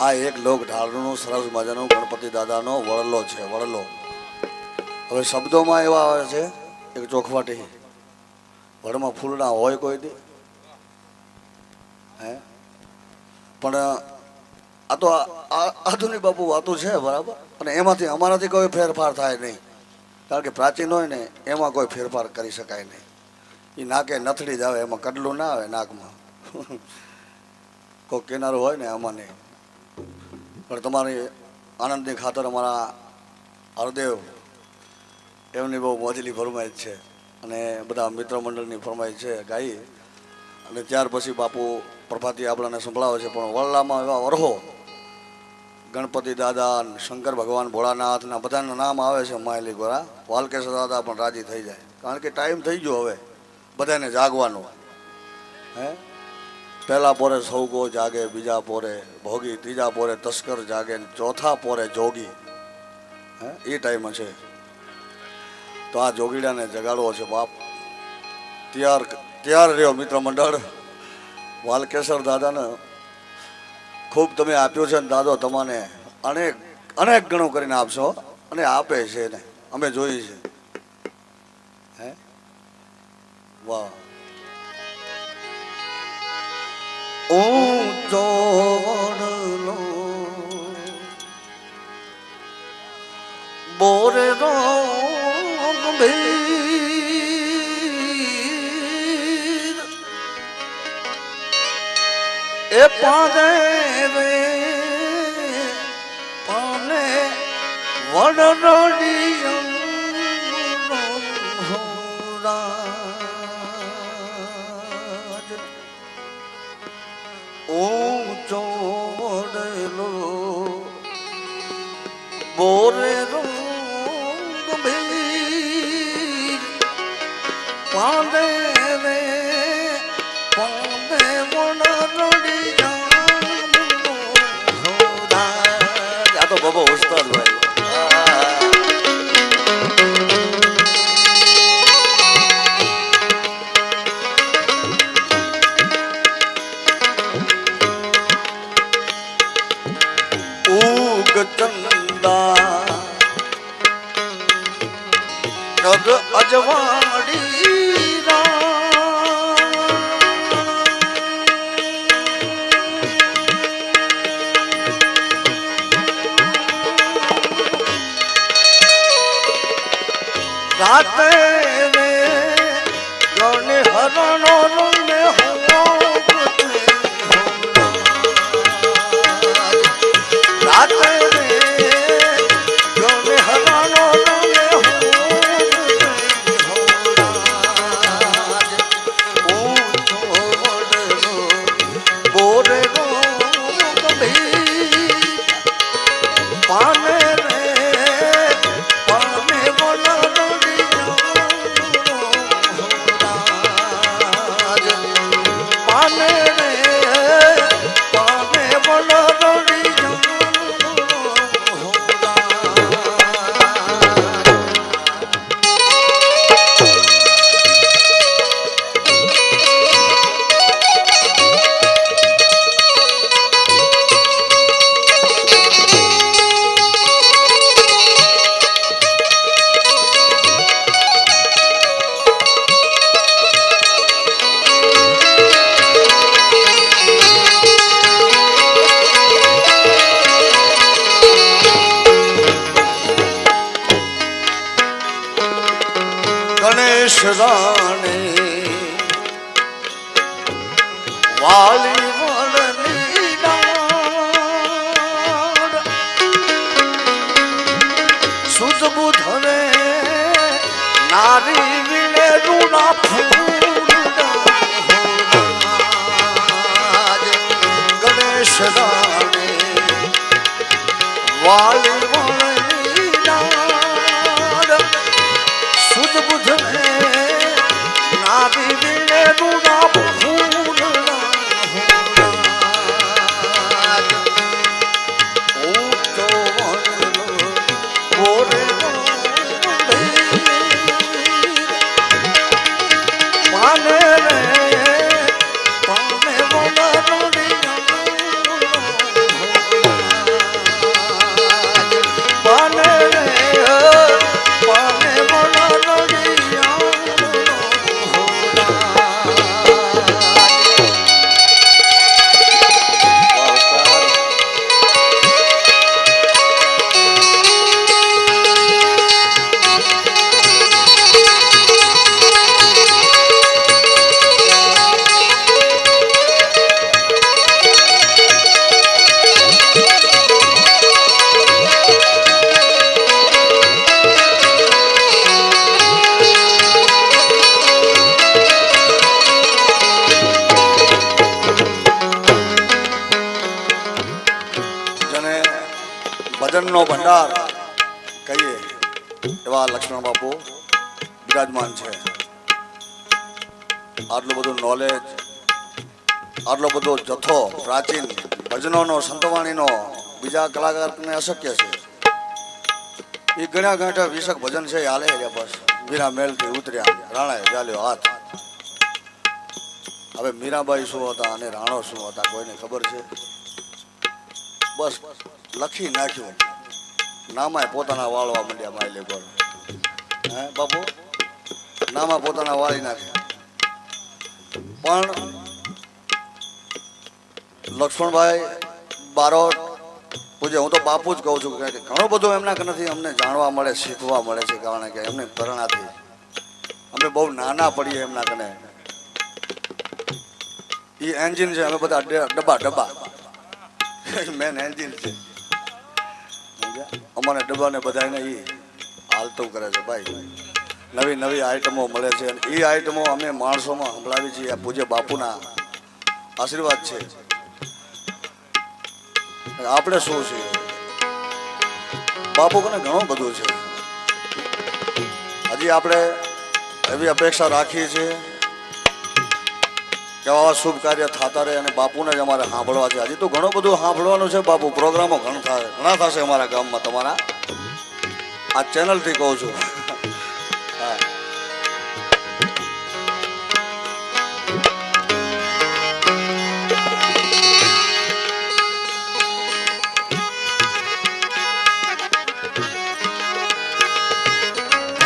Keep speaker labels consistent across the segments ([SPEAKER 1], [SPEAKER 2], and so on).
[SPEAKER 1] આ એક લોક ઢાળનું સરસ મજાનું ગણપતિ દાદાનો વડલો છે, વડલો. હવે શબ્દોમાં એવા આવે છે, એક ચોખવાટી. વડમાં ફૂલના હોય કોઈ દી. હે? પણ, આ તો આધુનિક બાપુ વાતું છે, બરાબર? અને એમાંથી અમારાથી કોઈ ફેરફાર થાય નહીં. કારણ કે પ્રાચીન હોય ને, એમાં કોઈ ફેરફાર કરી શકાય નહીં. એ નાકે નથડી જ આવે, એમાં કડલું ના આવે નાકમાં. કોઈ કિનારો હોય ને આમાં નહીં. પણ તમારી આનંદની ખાતર અમારા હરદેવ, એમની બહુ મોજલી ફરમાય છે અને બધા મિત્ર મંડળની ફરમાય છે ગાઈ. અને ત્યાર પછી બાપુ પ્રભાતી આપણાને સંભળાવે છે, પણ વડલામાં એવા વરહો. ગણપતિ દાદા શંકર ભગવાન ભોળાનાથના બધાના નામ આવે છે માયલી ગોરા. વાલકેશ્વર દાદા પણ રાજી થઈ જાય. કારણ કે ટાઈમ થઈ ગયો હવે. બધાને જાગવાનો. હે? પહેલા પોરે સૌગો જાગે, બીજા પોરે ભોગી, ત્રીજા પોરે તસ્કર જાગે ચોથા પોરે જોગી. હે? એ ટાઈમ છે. તો આ જોગીડાને જગાડવો છે બાપ. ત્યાર ત્યાર રહ્યો મિત્ર મંડળ વાલકેશ્વર દાદાને ખૂબ તમે આપ્યું છે ને દાદો તમને અનેક અનેક ગણું કરીને આપશો. અને આપે છે ને અમે જોઈ છે. હે? વાહ. ઊંચો વડલો બોરે ગંભીર એ પાદે રે પાને વડરોડી પાંદે વડરોડી આ તો બાબા ઉસ્તાદ ભાઈ. ચંદા કદ जाते રૂણા લક્ષ્મણ બાપુ, બિરાજમાન છે. આટલું બધું નોલેજ આટલો બધો જથ્થો, પ્રાચીન ભજનોનો, સંતવાણીનો, બીજા કલાકારને અશક્ય છે. એ ઘણા ઘણા વિશક ભજન છે હાલે છે બસ. મીરા મેલથી ઉતર્યા, રાણાએ ચાલ્યો હાથ. હવે મીરાબાઈ શું હતા અને રાણો શું હતા, કોઈને ખબર છે? બસ, લખી નાખ્યું. નામાય પોતાના વાળવા માંડ્યા માયલે ગોળ બાપુ? નામાં પોતાના વાળી નાખે. પણ લક્ષ્મણભાઈ બારોટ, પૂજ્ય, હું તો બાપુ જ કહું છું કે ઘણું બધું એમના નથી, અમને જાણવા મળે, શીખવા મળે છે કારણ કે એમની પ્રેરણાથી. અમે બહુ નાના પડીએ એમના કને એ એન્જિન છે, અમે બધા ડબ્બા ડબ્બા. મેન એન્જિન છે? અમારે ડબ્બાને બધાને એ હાલતું કરે છે, ભાઈ. નવી નવી આઈટમો મળે છે અને એ આઈટમો અમે માણસોમાં સંભળાવી છીએ. પૂજ્ય બાપુના આશીર્વાદ છે. આપણે શું છે બાપુ કને ઘણું બધું છે. હજી આપણે એવી અપેક્ષા રાખીએ છીએ કે આવા શુભ કાર્ય થતા રહે અને બાપુને જ અમારે સાંભળવા છે. હજી તો ઘણું બધું સાંભળવાનું છે બાપુ. પ્રોગ્રામો ઘણા થાય ઘણા થશે અમારા ગામમાં તમારા. આ ચેનલથી કહું છું. હા.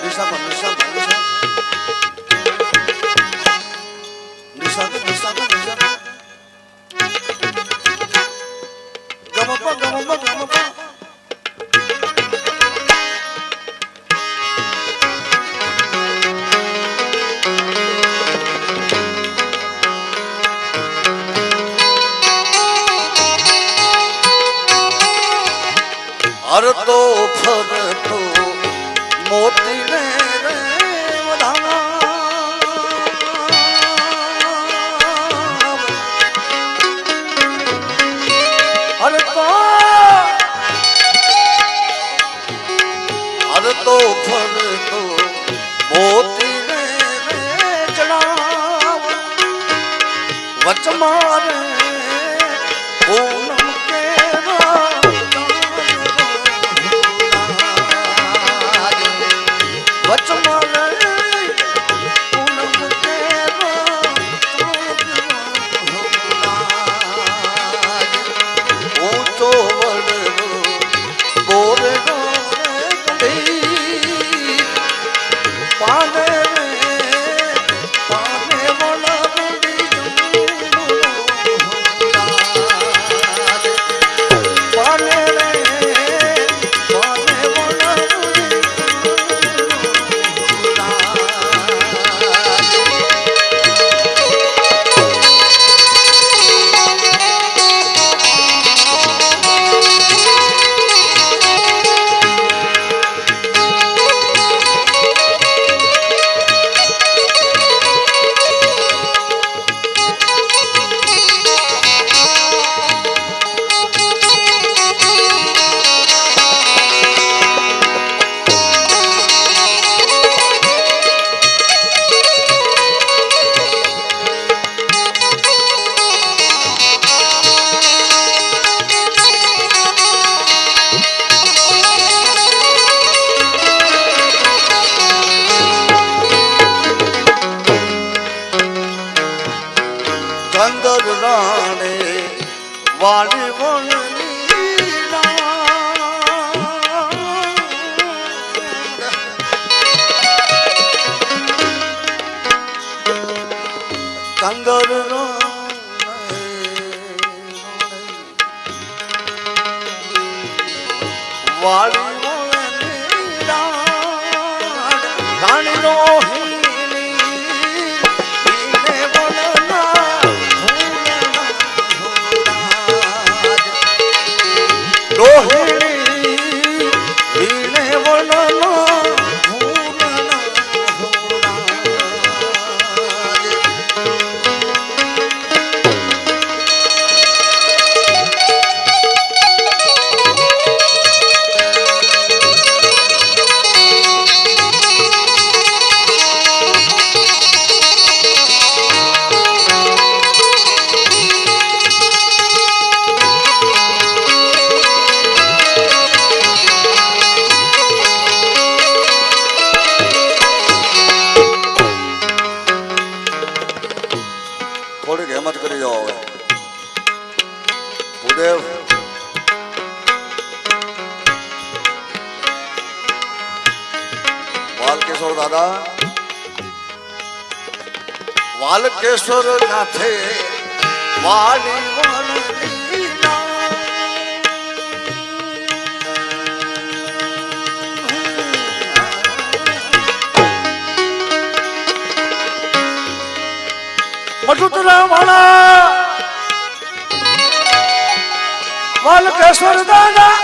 [SPEAKER 1] નિશા પણ નિશા પણ નિશા một tí nữa વાળી કેશોર નાથે વાલી વાલી
[SPEAKER 2] મટુતરા વાળા વાલ દાદા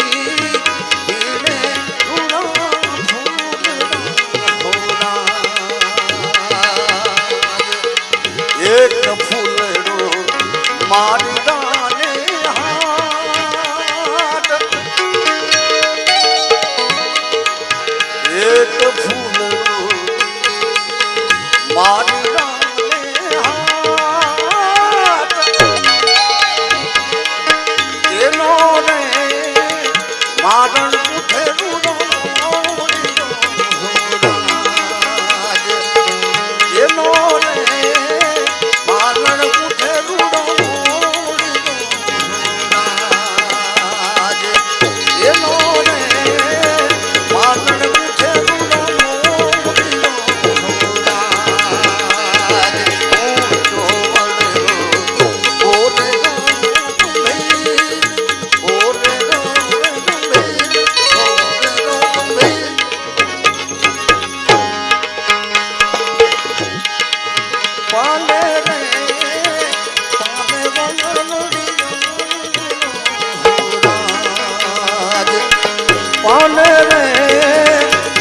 [SPEAKER 2] বনে রে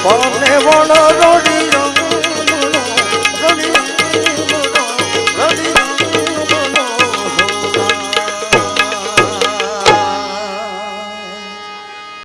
[SPEAKER 2] বনে বন রোড